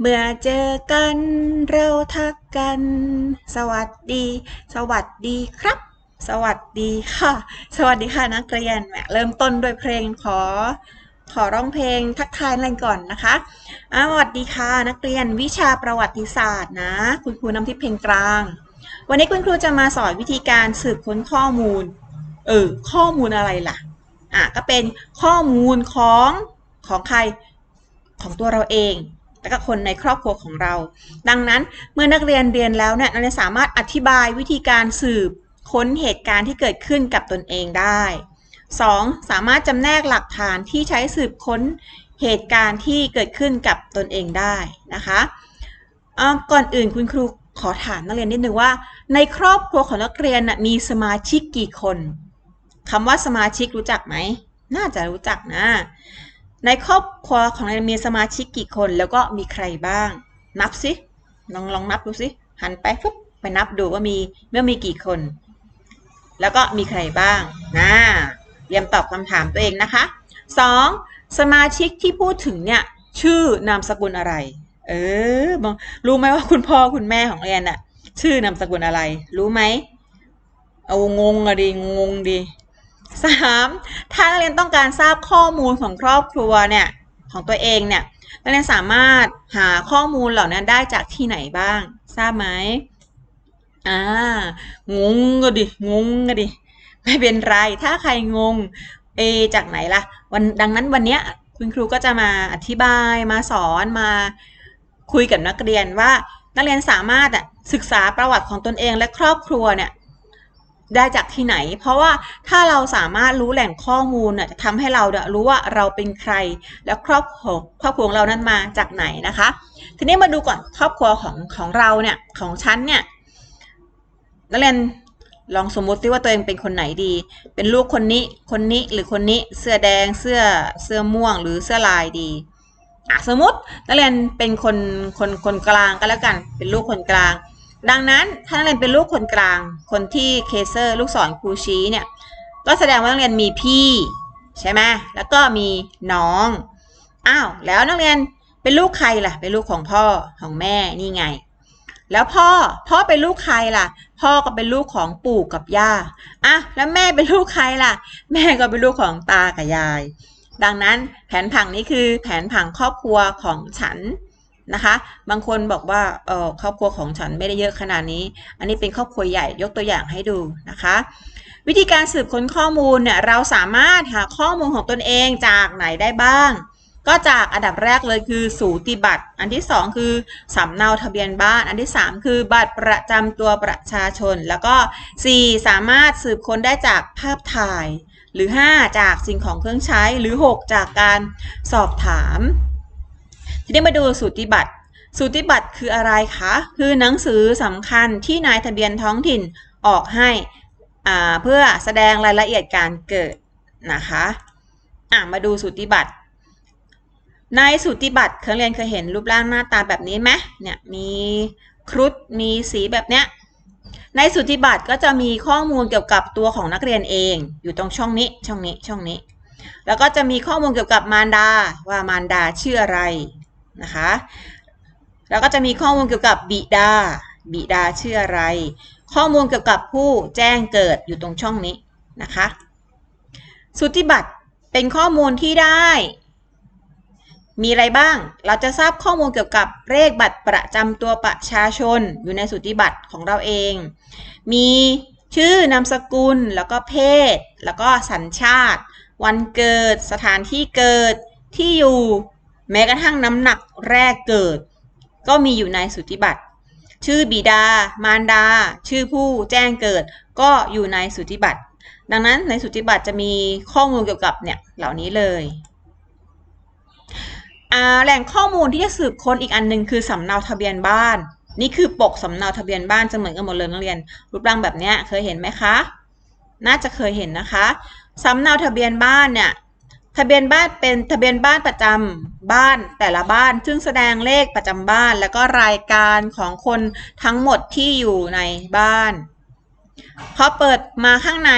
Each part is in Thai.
เมื่อเจอกันเราทักกัน สวัสดี สวัสดีครับ สวัสดีค่ะ สวัสดีค่ะนักเรียนแหมเริ่มต้นด้วยเพลงขอ ขอร้องเพลงทักทายอะไรก่อนนะคะสวัสดีค่ะนักเรียนวิชาประวัติศาสตร์นะ คุณครูนำทิพย์เพลงกลาง วันนี้คุณครูจะมาสอนวิธีการสืบค้นข้อมูล เออข้อมูลอะไรล่ะอะก็เป็นข้อมูลของของใครของตัวเราเอง และก็คนในครอบครัวของเรา ดังนั้นเมื่อนักเรียนเรียนแล้วเนี่ยนักเรียนสามารถอธิบายวิธีการสืบค้นเหตุการณ์ที่เกิดขึ้นกับตนเองได้ 2. สามารถจำแนกหลักฐานที่ใช้สืบค้นเหตุการณ์ที่เกิดขึ้นกับตนเองได้นะคะก่อนอื่นคุณครูขอถามนักเรียนนิดนึงว่า ในครอบครัวของนักเรียนนะมีสมาชิกกี่คนคำว่าสมาชิกรู้จักไหม น่าจะรู้จักนะ ในครอบครัวของเรามีสมาชิกกี่คนแล้วก็มีใครบ้าง นับสิลองลองนับดูสิหันไปปุ๊บไปนับดูว่ามีเมื่อมีกี่คน แล้วก็มีใครบ้างนะเตรียมตอบคำถามตัวเองนะคะ 2. สมาชิกที่พูดถึงเนี่ยชื่อนามสกุลอะไร เออรู้ไหมว่าคุณพ่อคุณแม่ของเรียนน่ะชื่อนามสกุลอะไร รู้ไหมเอางงอะดิงงดิ สามถ้านักเรียนต้องการทราบข้อมูลของครอบครัวเนี่ยของตัวเองเนี่ยนักเรียนสามารถหาข้อมูลเหล่านั้นได้จากที่ไหนบ้าง ทราบไหมอ่างงก็ดิงงก็ดิไม่เป็นไรถ้าใครงงเอจากไหนล่ะวันดังนั้นวันเนี้ยคุณครูก็จะมาอธิบายมาสอนมาคุยกับนักเรียนว่านักเรียนสามารถอะศึกษาประวัติของตนเองและครอบครัวเนี่ย ได้จากที่ไหน เพราะว่าถ้าเราสามารถรู้แหล่งข้อมูลน่ะจะทำให้เรารู้ว่าเราเป็นใคร และครอบครัวครอบครัวเรานั้นมาจากไหนนะคะ ทีนี้มาดูก่อนครอบครัวของของเราเนี่ยของฉันเนี่ยนักเรียนลองสมมติสิว่าตัวเองเป็นคนไหนดี เป็นลูกคนนี้คนนี้หรือคนนี้เสื้อแดงเสื้อเสื้อม่วงหรือเสื้อลายดีอะสมมตินักเรียนเป็นคนคนคนกลางก็แล้วกัน เป็นลูกคนกลาง ดังนั้นถ้านักเรียนเป็นลูกคนกลาง คนที่เคเซอร์ลูกศรครูชี้เนี่ย ก็แสดงว่านักเรียนมีพี่ใช่ไหมแล้วก็มีน้อง อ้าว แล้วนักเรียนเป็นลูกใครล่ะ เป็นลูกของพ่อของแม่นี่ไง แล้วพ่อ พ่อเป็นลูกใครล่ะ พ่อก็เป็นลูกของปู่กับย่า อะ แล้วแม่เป็นลูกใครล่ะ แม่ก็เป็นลูกของตากับยาย ดังนั้นแผนผังนี้คือแผนผังครอบครัวของฉัน นะคะ บางคนบอกว่าเออครอบครัวของฉันไม่ได้เยอะขนาดนี้ อันนี้เป็นครอบครัวใหญ่ยกตัวอย่างให้ดูนะคะ วิธีการสืบค้นข้อมูลเนี่ยเราสามารถหาข้อมูลของตนเองจากไหนได้บ้าง ก็จากอันดับแรกเลยคือสูติบัตร อันที่ 2 คือสำเนาทะเบียนบ้าน อันที่ 3 คือบัตรประจำตัวประชาชน แล้วก็ 4 สามารถสืบค้นได้จากภาพถ่าย หรือ 5 จากสิ่งของเครื่องใช้หรือ 6 จากการสอบถาม ทีนี้มาดูสูติบัตร สูติบัตรคืออะไรคะ คือหนังสือสำคัญที่นายทะเบียนท้องถิ่นออกให้เพื่อแสดงรายละเอียดการเกิดนะคะอะมาดูสูติบัตร ในสูติบัตรเคยเรียนเคยเห็นรูปร่างหน้าตาแบบนี้ไหมเนี่ยมีครุฑมีสีแบบเนี้ยในสูติบัตรก็จะมีข้อมูลเกี่ยวกับตัวของนักเรียนเอง อยู่ตรงช่องนี้ช่องนี้ช่องนี้ แล้วก็จะมีข้อมูลเกี่ยวกับมารดาว่ามารดาชื่ออะไร นะคะ แล้วก็จะมีข้อมูลเกี่ยวกับบิดา บิดาชื่ออะไร ข้อมูลเกี่ยวกับผู้แจ้งเกิดอยู่ตรงช่องนี้นะคะ สุติบัตรเป็นข้อมูลที่ได้ มีอะไรบ้าง เราจะทราบข้อมูลเกี่ยวกับเลขบัตรประจำตัวประชาชนอยู่ในสุติบัตรของเราเอง มีชื่อนามสกุล แล้วก็เพศ แล้วก็สัญชาติ วันเกิด สถานที่เกิด ที่อยู่ แม้กระทั่งน้ำหนักแรกเกิด ก็มีอยู่ในสุติบัตรชื่อบิดา มารดา ชื่อผู้แจ้งเกิด ก็อยู่ในสุติบัตรดังนั้นในสุติบัตรจะมีข้อมูลเกี่ยวกับเนี่ยเหล่านี้เลยแหล่งข้อมูลที่จะสืบค้นอีกอันหนึ่งคือสำเนาทะเบียนบ้าน นี่คือปกสำเนาทะเบียนบ้านจะเหมือนกันหมดเลยนักเรียน รูปร่างแบบนี้เคยเห็นไหมคะ น่าจะเคยเห็นนะคะสำเนาทะเบียนบ้านเนี่ย ทะเบียนบ้านเป็นทะเบียนบ้านประจำบ้านแต่ละบ้าน ซึ่งแสดงเลขประจำบ้าน แล้วก็รายการของคนทั้งหมดที่อยู่ในบ้านพอเปิดมาข้างใน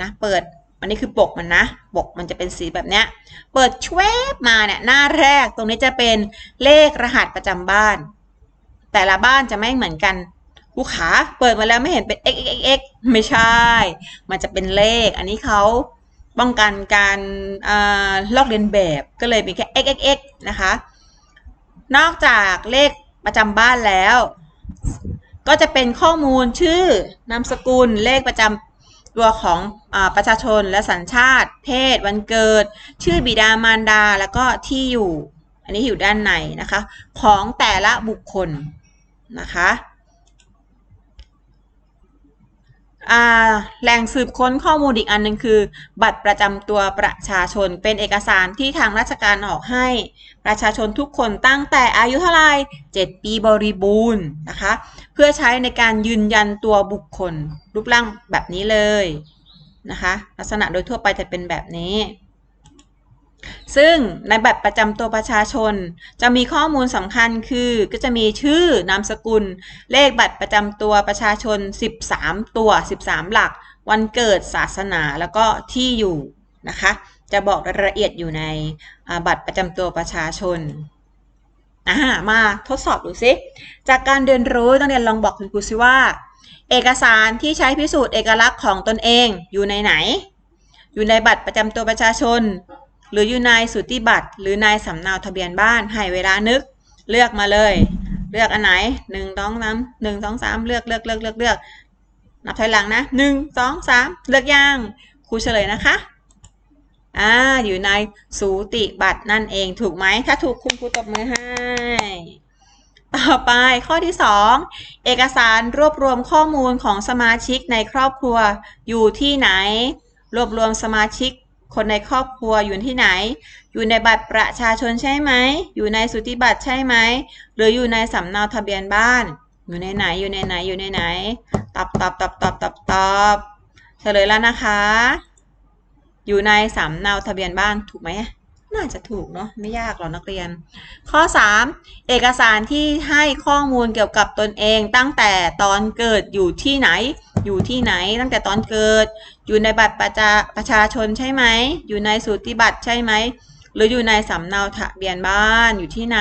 นะเปิดอันนี้คือปกมันนะปกมันจะเป็นสีแบบเนี้ยเปิดชวบมาเนี่ยหน้าแรกตรงนี้จะเป็นเลขรหัสประจำบ้าน แต่ละบ้านจะไม่เหมือนกันลูกขาเปิดมาแล้วไม่เห็นเป็น x x x x ไม่ใช่ มันจะเป็นเลข อันนี้เขา ป้องกันการอลอกเลียนแบบก็เลยมีแค่ x x x นะคะ นอกจากเลขประจำบ้านแล้ว ก็จะเป็นข้อมูลชื่อนามสกุลเลขประจำตัวของอประชาชนและสัญชาติ เพศ วันเกิด ชื่อบิดามารดา แล้วก็ที่อยู่ อันนี้อยู่ด้านในนะคะ ของแต่ละบุคคลนะคะ อ่า แหล่งสืบค้นข้อมูลอีกอันหนึ่งคือ บัตรประจำตัวประชาชนเป็นเอกสารที่ทางราชการออกให้ ประชาชนทุกคนตั้งแต่อายุเท่าไหร่7ปีบริบูรณ์นะคะ เพื่อใช้ในการยืนยันตัวบุคคล รูปร่างแบบนี้เลยนะคะ ลักษณะโดยทั่วไปจะเป็นแบบนี้ ซึ่งในบัตรประจำตัวประชาชน จะมีข้อมูลสำคัญคือก็จะมีชื่อนามสกุล เลขบัตรประจำตัวประชาชน 13 ตัว 13 หลัก วันเกิดศาสนาแล้วก็ที่อยู่นะคะ จะบอกรายละเอียดอยู่ในบัตรประจำตัวประชาชนอ่ามาทดสอบดูซิ จากการเรียนรู้ต้องเรียนลองบอกคุณครูซิว่า เอกสารที่ใช้พิสูจน์เอกลักษณ์ของตนเองอยู่ในไหน อยู่ในบัตรประจำตัวประชาชน หรืออยู่ในสุติบัตรหรือในสำเนาทะเบียนบ้านให้เวลานึก เลือกมาเลย เลือกอันไหนหนึ่งสองสามหนึ่งสองสามเลือกเลือกเลือกเลือกเลือกนับถอยหลังนะหนึ่งสองสามเลือกยังครูเฉลยนะคะอ่าอยู่ในสูติบัตรนั่นเองถูกไหมถ้าถูกคุณครูตบมือให้ต่อไปข้อที่ 2 เอกสารรวบรวมข้อมูลของสมาชิกในครอบครัวอยู่ที่ไหน รวบรวมสมาชิก คนในครอบครัวอยู่ที่ไหน อยู่ในบัตรประชาชนใช่ไหม อยู่ในสุติบัตรใช่ไหม หรืออยู่ในสำเนาทะเบียนบ้าน อยู่ในไหน อยู่ในไหน อยู่ในไหน ตอบตอบตอบตอบตอบตอบเฉลยแล้วนะคะ อยู่ในสำเนาทะเบียนบ้านถูกไหม น่าจะถูกเนาะไม่ยากหรอกนักเรียน ข้อ 3 เอกสารที่ให้ข้อมูลเกี่ยวกับตนเองตั้งแต่ตอนเกิดอยู่ที่ไหน อยู่ที่ไหน ตั้งแต่ตอนเกิด อยู่ในบัตรประชาประชาชนใช่ไหม อยู่ในสูติบัตรใช่ไหม หรืออยู่ในสำเนาทะเบียนบ้านอยู่ที่ไหน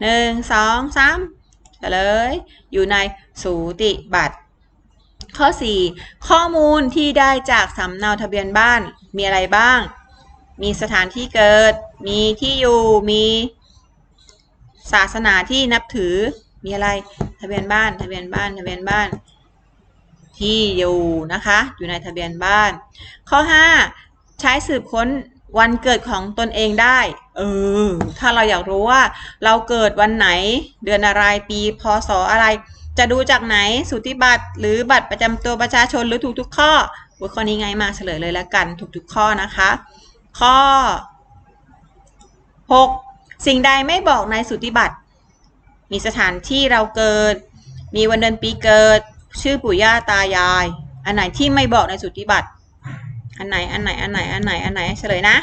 หนึ่งสองสามเฉลย อยู่ในสูติบัตร ข้อ 4 ข้อมูลที่ได้จากสำเนาทะเบียนบ้านมีอะไรบ้าง มีสถานที่เกิด มีที่อยู่ มีศาสนาที่นับถือ มีอะไร ทะเบียนบ้าน ทะเบียนบ้าน ทะเบียนบ้าน ที่อยู่นะคะ อยู่ในทะเบียนบ้าน ข้อ 5 ใช้สืบค้นวันเกิดของตนเองได้ เออ ถ้าเราอยากรู้ว่า เราเกิดวันไหน เดือนอะไร ปีพศอะไร จะดูจากไหน สุติบัตร หรือบัตรประจำตัวประชาชน หรือถูกทุกข้ออุ๊ยข้อนี้ไงมาเฉลยเลยแล้วกัน ถูกทุกข้อนะคะ ข้อ 6. สิ่งใดไม่บอกในสุติบัตรมีสถานที่เราเกิด มีวันเดือนปีเกิด ชื่อปู่ย่าตายาย อันไหนที่ไม่บอกในสุติบัตรอันไหน อันไหน อันไหน อันไหน อันไหน เฉลยนะ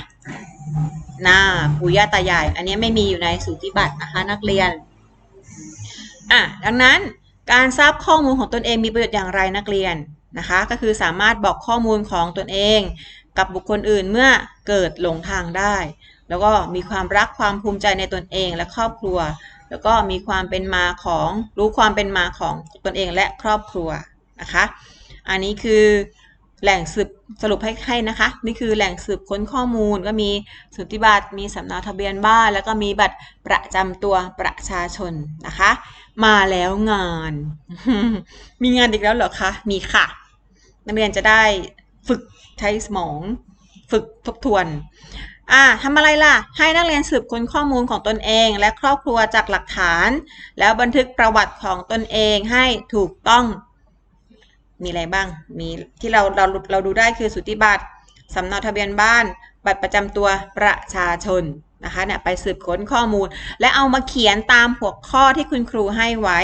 น่าปู่ย่าตายาย อันนี้ไม่มีอยู่ในสุติบัตรนะคะนักเรียน อะ ดังนั้นการทราบข้อมูลของตนเองมีประโยชน์อย่างไรนักเรียนนะคะ ก็คือสามารถบอกข้อมูลของตนเอง กับบุคคลอื่นเมื่อเกิดหลงทางได้ แล้วก็มีความรักความภูมิใจในตนเองและครอบครัว แล้วก็มีความเป็นมาของรู้ความเป็นมาของตนเองและครอบครัวนะคะ อันนี้คือแหล่งสืบสรุปให้ให้นะคะ นี่คือแหล่งสืบค้นข้อมูลก็มีสุติบัตรมีสำเนาทะเบียนบ้าน แล้วก็มีบัตรประจำตัวประชาชนนะคะ มาแล้วงาน มีงานอีกแล้วเหรอคะ มีค่ะ นักเรียนจะได้ ฝึกใช้สมอง ฝึกทบทวน อ่าทำอะไรล่ะ ให้นักเรียนสืบค้นข้อมูลของตนเอง และครอบครัวจากหลักฐาน แล้วบันทึกประวัติของตนเองให้ถูกต้อง มีอะไรบ้าง มีที่เราเราเราดูได้คือสุติบัตรสำเนาทะเบียนบ้าน บัตรประจำตัวประชาชนนะคะเนี่ยไปสืบค้นข้อมูล และเอามาเขียนตามหัวข้อที่คุณครูให้ไว้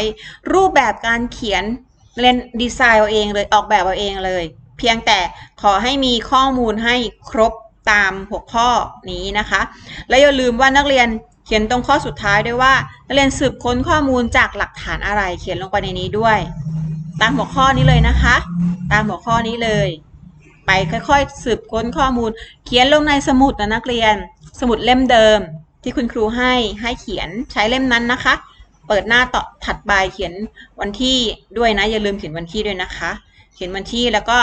รูปแบบการเขียนเรียนดีไซน์เอาเองเลยออกแบบเอาเองเลย เพียงแต่ขอให้มีข้อมูลให้ครบตามหัวข้อนี้นะคะ และอย่าลืมว่านักเรียนเขียนตรงข้อสุดท้ายด้วยว่านักเรียนสืบค้นข้อมูลจากหลักฐานอะไรเขียนลงไปในนี้ด้วย ตามหัวข้อนี้เลยนะคะ ตามหัวข้อนี้เลย ไปค่อยๆ สืบค้นข้อมูล เขียนลงในสมุดนะนักเรียน สมุดเล่มเดิม ที่คุณครูให้ให้เขียนใช้เล่มนั้นนะคะ เปิดหน้าต่อถัดไปเขียนวันที่ด้วยนะอย่าลืมเขียนวันที่ด้วยนะคะ เขียนวันที่แล้วก็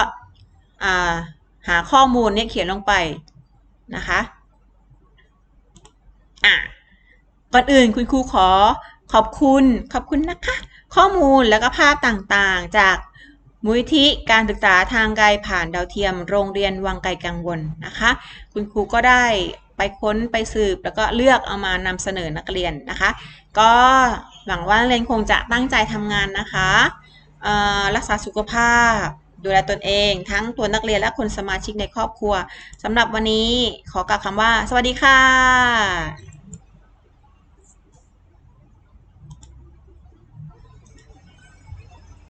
หาข้อมูลเนี่ยเขียนลงไปนะคะอะก่อนอื่นคุณครูขอขอบคุณขอบคุณนะคะ ข้อมูลแล้วก็ภาพต่างๆ จากมูลนิธิการศึกษาทางไกลผ่านดาวเทียม โรงเรียนวังไกลกังวลนะคะ คุณครูก็ได้ไปค้นไปสืบแล้วก็เลือกเอามานำเสนอนักเรียนนะคะ ก็หวังว่านักเรียนคงจะตั้งใจทำงานนะคะรักษาสุขภาพ ดูแลตนเอง ทั้งตัวนักเรียนและคนสมาชิกในครอบครัวสำหรับวันนี้ขอกล่าวคำว่า สวัสดีค่ะ